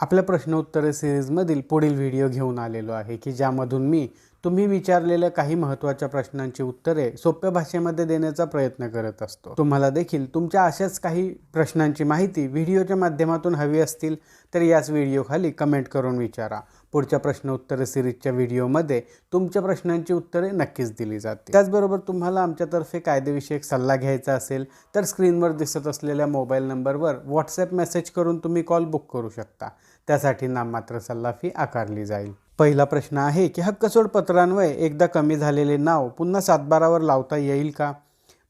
आपल्या प्रश्न उत्तरे सिरीजमधील पुढील व्हिडिओ घेऊन आलेलो आहे की ज्यामधून मी तुम्ही विचारलेल्या काही महत्त्वाच्या प्रश्नांची उत्तरे सोप्या भाषेमध्ये देण्याचा प्रयत्न करत असतो. तुम्हाला देखील तुमच्या अशाच काही प्रश्नांची माहिती व्हिडिओच्या माध्यमातून हवी असतील तर याच व्हिडिओखाली कमेंट करून विचारा. पुढच्या प्रश्न उत्तरे सिरीजच्या व्हिडिओमध्ये तुमच्या प्रश्नांची उत्तरे नक्कीच दिली जाते त्याचबरोबर तुम्हाला आमच्यातर्फे कायदेविषयक सल्ला घ्यायचा असेल तर स्क्रीनवर दिसत असलेल्या मोबाईल नंबरवर व्हॉट्सॲप मेसेज करून तुम्ही कॉल बुक करू शकता. त्यासाठी नाममात्र सल्ला फी आकारली जाईल. पहिला प्रश्न आहे की हक्कसोड पत्रान्वये एकदा कमी झालेले नाव पुन्हा सातबारावर लावता येईल का?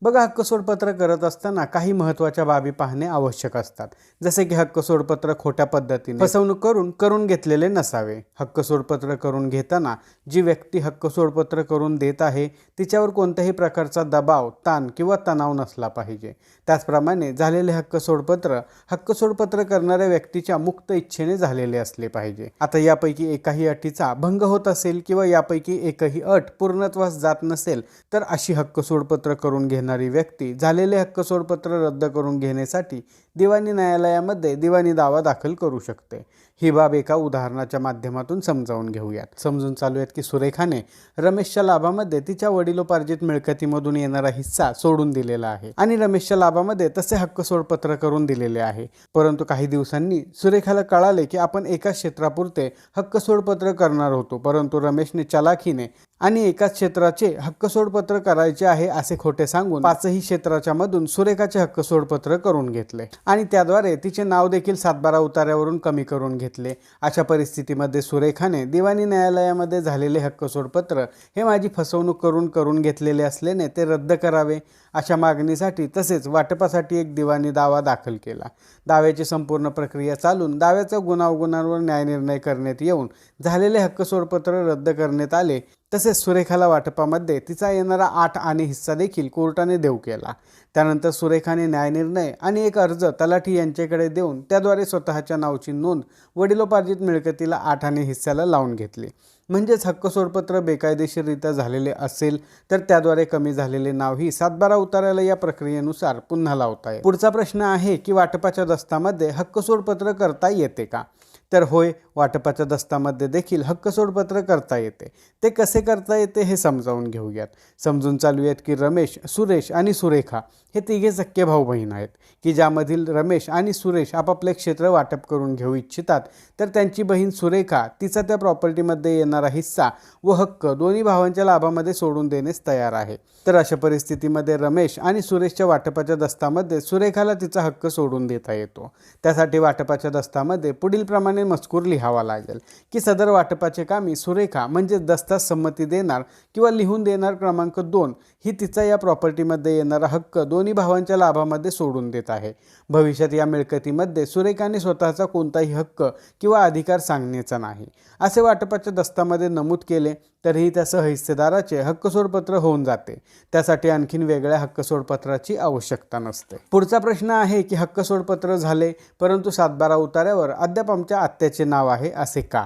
बघा हक्क सोडपत्र करत असताना काही महत्त्वाच्या बाबी पाहणे आवश्यक असतात. जसे की हक्क सोडपत्र खोट्या पद्धतीने फसवणूक करून करून घेतलेले नसावे. हक्क सोडपत्र करून घेताना जी व्यक्ती हक्क सोडपत्र करून देत आहे तिच्यावर कोणत्याही प्रकारचा दबाव ताण किंवा तणाव नसला पाहिजे. त्याचप्रमाणे झालेले हक्क सोडपत्र हक्क सोडपत्र करणाऱ्या व्यक्तीच्या मुक्त इच्छेने झालेले असले पाहिजे. आता यापैकी एकाही अटीचा भंग होत असेल किंवा यापैकी एकही अट पूर्णत्वास जात नसेल तर अशी हक्क सोडपत्र करून घेणारी व्यक्ती झालेले हक्क सोडपत्र रद्द करून घेण्यासाठी दिवाणी न्यायालयामध्ये दिवाणी दावा दाखल करू शकते. ही बाब एका उदाहरणाच्या माध्यमातून समजावून घेऊयात. समजून चालू आहेत की सुरेखाने रमेशच्या लाभामध्ये तिच्या वडिलोपार्जित मिळकतीमधून येणारा हिस्सा सोडून दिलेला आहे आणि रमेशच्या लाभामध्ये तसे हक्क सोडपत्र करून दिलेले आहे. परंतु काही दिवसांनी सुरेखाला कळाले की आपण एका क्षेत्रापुरते हक्क सोडपत्र करणार होतो. परंतु रमेशने चलाखीने आणि एकाच क्षेत्राचे हक्क सोडपत्र करायचे आहे असे खोटे सांगून पाचही क्षेत्राच्या मधून सुरेखाचे हक्क सोडपत्र करून घेतले. आणि त्याद्वारे तिचे नाव देखील सातबारा उतार्यावरून कमी करून घेतले. अशा परिस्थितीमध्ये सुरेखाने दिवाणी न्यायालयामध्ये झालेले हक्क सोडपत्र हे माझी फसवणूक करून करून घेतलेले असल्याने ते रद्द करावे अशा मागणीसाठी तसेच वाटपासाठी एक दिवाणी दावा दाखल केला. दाव्याची संपूर्ण प्रक्रिया चालून दाव्याच्या गुणावगुणांवर न्यायनिर्णय करण्यात येऊन झालेले हक्क सोडपत्र रद्द करण्यात आले. तसेच सुरेखाला वाटपामध्ये तिचा येणारा आठ आणि हिस्सा देखील कोर्टाने देऊ केला. त्यानंतर सुरेखाने न्यायनिर्णय आणि एक अर्ज तलाठी यांच्याकडे देऊन त्याद्वारे स्वतःच्या नावची नोंद वडिलोपार्जित मिळकतीला आठ आणि हिस्स्याला लावून घेतली. म्हणजेच हक्क सोडपत्र बेकायदेशीररित्या झालेले असेल तर त्याद्वारे कमी झालेले नावही सातबारा उतारायला या प्रक्रियेनुसार पुन्हा लावता येईल. पुढचा प्रश्न आहे की वाटपाच्या दस्तामध्ये हक्कसोडपत्र करता येते का? तर होय वाटपाच्या दस्तामध्ये देखील हक्क सोडपत्र करता येते. ते कसे करता येते हे समजावून घेऊयात. समजून चालूयात की रमेश सुरेश आणि सुरेखा हे तिघे सख्खे भाऊ बहीण आहेत. की ज्यामधील रमेश आणि सुरेश आपापले क्षेत्र वाटप करून घेऊ इच्छितात तर त्यांची बहीण सुरेखा तिचा त्या प्रॉपर्टीमध्ये येणारा हिस्सा व हक्क दोन्ही भावांच्या लाभामध्ये सोडून देण्यास तयार आहे. तर अशा परिस्थितीमध्ये रमेश आणि सुरेशच्या वाटपाच्या दस्तामध्ये सुरेखाला तिचा हक्क सोडून देता येतो. त्यासाठी वाटपाच्या दस्तामध्ये पुढील प्रमाणे मजकूर लिहावा लागेल. की सदर वाटपाचे कामी सुरेखा म्हणजे दस्ता संमती देणार किंवा लिहून देणार क्रमांक दोन ही तिचा या प्रॉपर्टीमध्ये येणारा हक्क दोन्ही भावांच्या लाभामध्ये सोडून देत आहे. भविष्यात या मिळकतीमध्ये सुरेखाने स्वतःचा कोणताही हक्क किंवा अधिकार सांगण्याचा नाही. असे वाटपाच्या दस्तामध्ये नमूद केले तरीही त्या सहहिस्सेदाराचे हक्कसोडपत्र होऊन जाते. त्यासाठी आणखीन वेगळ्या हक्कसोडपत्राची आवश्यकता नसते. पुढचा प्रश्न आहे की हक्कसोडपत्र झाले परंतु सातबारा उतार्यावर अद्याप आमच्या आत्याचे नाव आहे असे का?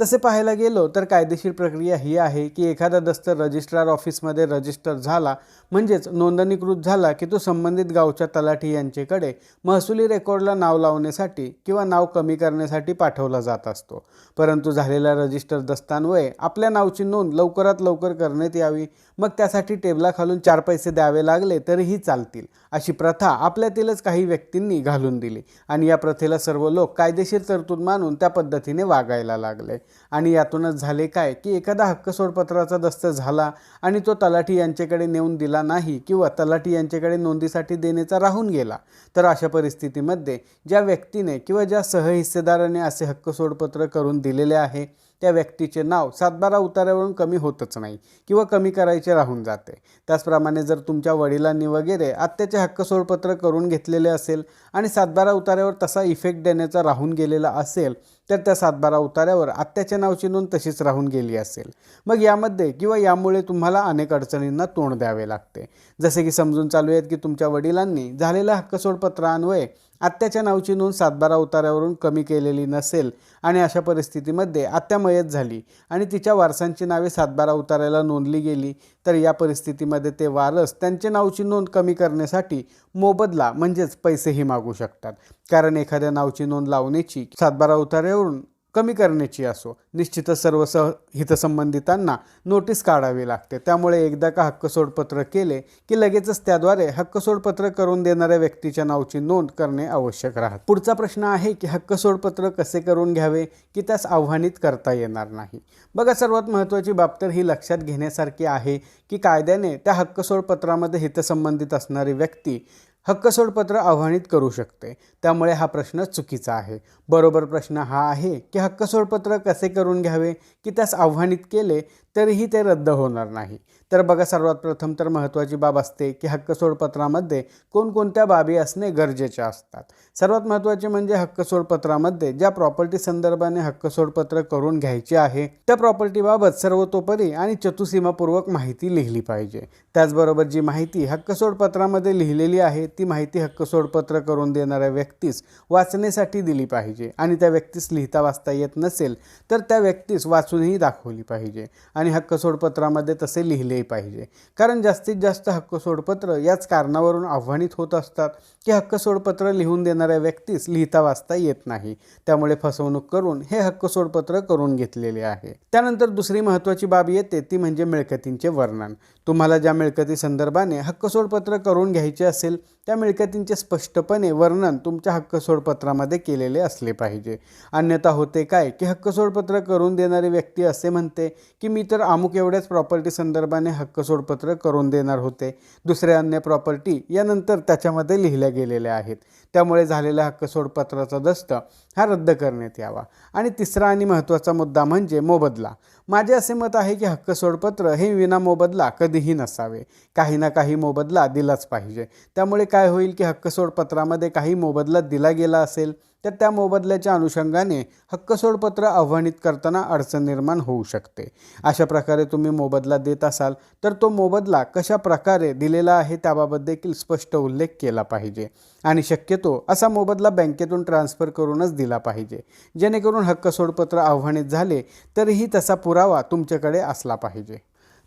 तसे पाहायला गेलो तर कायदेशीर प्रक्रिया ही आहे की एखादा दस्त रजिस्ट्रार ऑफिसमध्ये रजिस्टर झाला म्हणजेच नोंदणीकृत झाला की तो संबंधित गावच्या तलाठी यांच्याकडे महसुली रेकॉर्डला नाव लावण्यासाठी किंवा नाव कमी करण्यासाठी पाठवला जात असतो. परंतु झालेल्या रजिस्टर दस्तान्वये आपल्या नावची नोंद लवकरात लवकर करण्यात यावी. मग त्यासाठी टेबलाखालून चार पैसे द्यावे लागले तरीही चालतील अशी प्रथा आपल्यातीलच काही व्यक्तींनी घालून दिली आणि या प्रथेला सर्व लोक कायदेशीर तरतूद मानून त्या पद्धतीने वागायला लागले. आणि यातूनच झाले काय की एखादा हक्क सोडपत्राचा दस्त झाला आणि तो तलाठी यांच्याकडे नेऊन दिला नाही किंवा तलाठी यांच्याकडे नोंदीसाठी देण्याचा राहून गेला तर अशा परिस्थितीमध्ये ज्या व्यक्तीने किंवा ज्या सहहिस्सेदाराने असे हक्क सोडपत्र करून दिलेले आहे त्या व्यक्तीचे नाव सातबारा उतार्यावरून कमी होतच नाही किंवा कमी करायचे राहून जाते. त्याचप्रमाणे जर तुमच्या वडिलांनी वगैरे आत्याचे हक्क सोडपत्र करून घेतलेले असेल आणि सातबारा उतार्यावर तसा इफेक्ट देण्याचा राहून गेलेला असेल तर त्या सातबारा उतार्यावर आत्याच्या नावची नोंद तशीच राहून गेली असेल. मग यामध्ये किंवा यामुळे तुम्हाला अनेक अडचणींना तोंड द्यावे लागते. जसे की समजून चालू आहेत की तुमच्या वडिलांनी झालेल्या हक्क सोडपत्रान्वये आत्याच्या नावची नोंद सातबारा उतार्यावरून कमी केलेली नसेल आणि अशा परिस्थितीमध्ये आत्या मयत झाली आणि तिच्या वारसांची नावे सातबारा उतार्याला नोंदली गेली तर या परिस्थितीमध्ये ते वारस त्यांच्या नावची नोंद कमी करण्यासाठी मोबदला म्हणजेच पैसेही मागू शकतात. कारण एखाद्या नावची नोंद लावण्याची सातबारा उतार्यावरून कमी करण्याची असो. निश्चितच सर्व सह हितसंबंधितांना नोटीस काढावी लागते. त्यामुळे एकदा का हक्क सोडपत्र केले की लगेचच त्याद्वारे हक्क सोडपत्र करून देणाऱ्या व्यक्तीच्या नावची नोंद करणे आवश्यक राहत. पुढचा प्रश्न आहे की हक्क सोडपत्र कसे करून घ्यावे? की त्यास आव्हानित करता येणार नाही? बघा सर्वात महत्त्वाची बाब तर ही लक्षात घेण्यासारखी आहे की कायद्याने त्या हक्क सोडपत्रामध्ये हितसंबंधित असणारी व्यक्ती हक्कसोडपत्र आव्हानित करू शकते. त्यामुळे हा प्रश्न चुकीचा आहे. बरोबर प्रश्न हा आहे की हक्कसोडपत्र कसे करून घ्यावे? की त्यास आव्हानित केले तरीही ते रद्द होणार नाही. तर बघा सर्वात प्रथम तर महत्त्वाची बाब असते की हक्कसोडपत्रामध्ये कोणकोणत्या बाबी असणे गरजेचे असतात. सर्वात महत्त्वाचे म्हणजे हक्कसोडपत्रामध्ये ज्या प्रॉपर्टी संदर्भाने हक्कसोडपत्र करून घ्यायचे आहे त्या प्रॉपर्टीबाबत सर्वतोपरी आणि चतुसीमापूर्वक माहिती लिहिली पाहिजे. त्याचबरोबर जी माहिती हक्कसोडपत्रामध्ये लिहिलेली आहे ती माहिती हक्क सोडपत्र करून देणाऱ्या व्यक्तीस वाचण्यासाठी दिली पाहिजे आणि त्या व्यक्तीस लिहिता वाचता येत नसेल तर त्या व्यक्तीस वाचूनही दाखवली पाहिजे आणि हक्क सोडपत्रामध्ये तसे लिहिलेही पाहिजे. कारण जास्तीत जास्त हक्क सोडपत्र याच कारणावरून आव्हानित होत असतात की हक्क सोडपत्र लिहून देणाऱ्या व्यक्तीस लिहिता वाचता येत नाही. त्यामुळे फसवणूक करून हे हक्क सोडपत्र करून घेतलेले आहे. त्यानंतर दुसरी महत्त्वाची बाब येते ती म्हणजे मिळकतींचे वर्णन. तुम्हाला ज्या मिळकती संदर्भाने हक्क सोडपत्र करून घ्यायचे असेल त्या मिळकतींचे स्पष्टपणे वर्णन तुमच्या हक्क सोडपत्रामध्ये केलेले असले पाहिजे. अन्यथा होते काय? की हक्क सोडपत्र करून देणारी व्यक्ती असे म्हणते की मी तर अमुक एवढ्याच प्रॉपर्टी संदर्भाने हक्क सोडपत्र करून देणार होते. दुसऱ्या अन्य प्रॉपर्टी यानंतर त्याच्यामध्ये लिहिल्या गेलेल्या आहेत. त्यामुळे झालेल्या हक्क सोडपत्राचा दस्त हा रद्द करण्यात यावा. आणि तिसरा आणि महत्त्वाचा मुद्दा म्हणजे मोबदला. माझे असे मत आहे की हक्क सोडपत्र हे विना मोबदला कधीही नसावे. काही ना काही मोबदला दिलाच पाहिजे. त्यामुळे काय होईल की हक्क सोडपत्रामध्ये काही मोबदला दिला गेला असेल? तर त्या मोबदल्याच्या अनुषंगाने हक्कसोडपत्र आव्हानित करताना अडचण निर्माण होऊ शकते. अशा प्रकारे तुम्ही मोबदला देत असाल तर तो मोबदला कशा प्रकारे दिलेला आहे त्याबाबत देखील स्पष्ट उल्लेख केला पाहिजे. आणि शक्यतो असा मोबदला बँकेतून ट्रान्स्फर करूनच दिला पाहिजे. जेणेकरून हक्कसोडपत्र आव्हानित झाले तरीही तसा पुरावा तुमच्याकडे असला पाहिजे.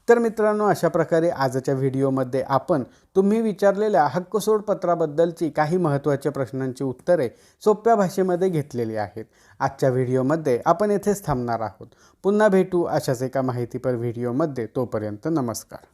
तर मित्रांनो अशा प्रकारे आजच्या व्हिडिओमध्ये आपण तुम्ही विचारलेल्या हक्कसोड पत्राबद्दलची काही महत्त्वाच्या प्रश्नांची उत्तरे सोप्या भाषेमध्ये घेतलेली आहेत. आजच्या व्हिडिओमध्ये आपण येथेच थांबणार आहोत. पुन्हा भेटू अशाच एका माहितीपर व्हिडिओमध्ये. तोपर्यंत नमस्कार.